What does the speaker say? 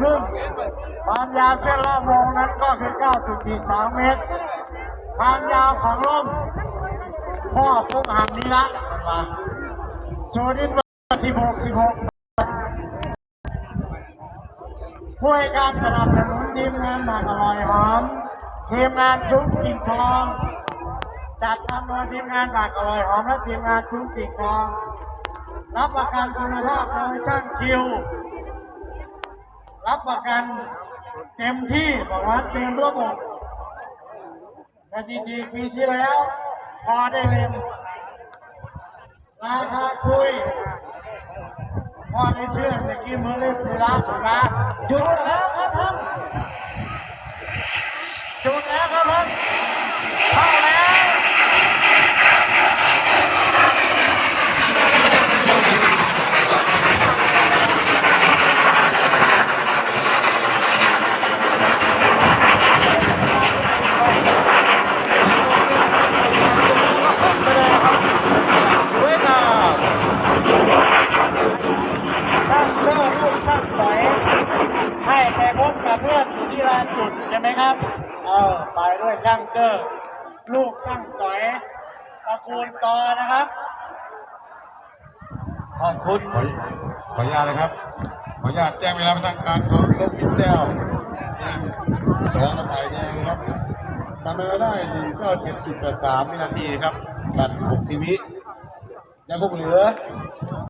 ครึ่งความยาวเส้นรอบวงนั้นก็คือ 9.42เมตร ความยาวของล่มพ่อปุ๊กหันนี้ละมาโซนินเบอร์16 16ผู้ให้การสนับสนุนทีมงานหมากอร่อยหอมทีมงานซุ้มกิ่งทองจัดทำโดยทีมงานหมากอร่อยหอมและทีมงานซุ้มกิ่งทอง รับประกันคุณภาพโดยช่างคิว รับประกันเต็มที่บอกว่าเต็มระบบแต่จริงๆปีที่แล้ว พอได้เล่นราคาคุยพอได้เชื่อเมื่อกี้มือเล่นเวลาถูกนะจุดแล้วครับท่านจุดแล้วครับท่านเข้าแล้ว สวยงามตั้งเพื่อลูกตั้งสอยให้ไป พบกับเพื่อนอยู่ที่ลานจุดใช่ไหมครับ เออไปด้วยช่างเกอร์ลูกตั้งสอยตระกูลกอนะครับ ขอบคุณขอขออนุญาตนะครับ ขออนุญาตแจ้งเวลาทางการของรถพิซเซลสองกระต่ายแดงครับทำเวลาได้หนึ่งก็เจ็ดจุดแปดสามวินาทีครับตัดหกสิวิยังคงเหลือ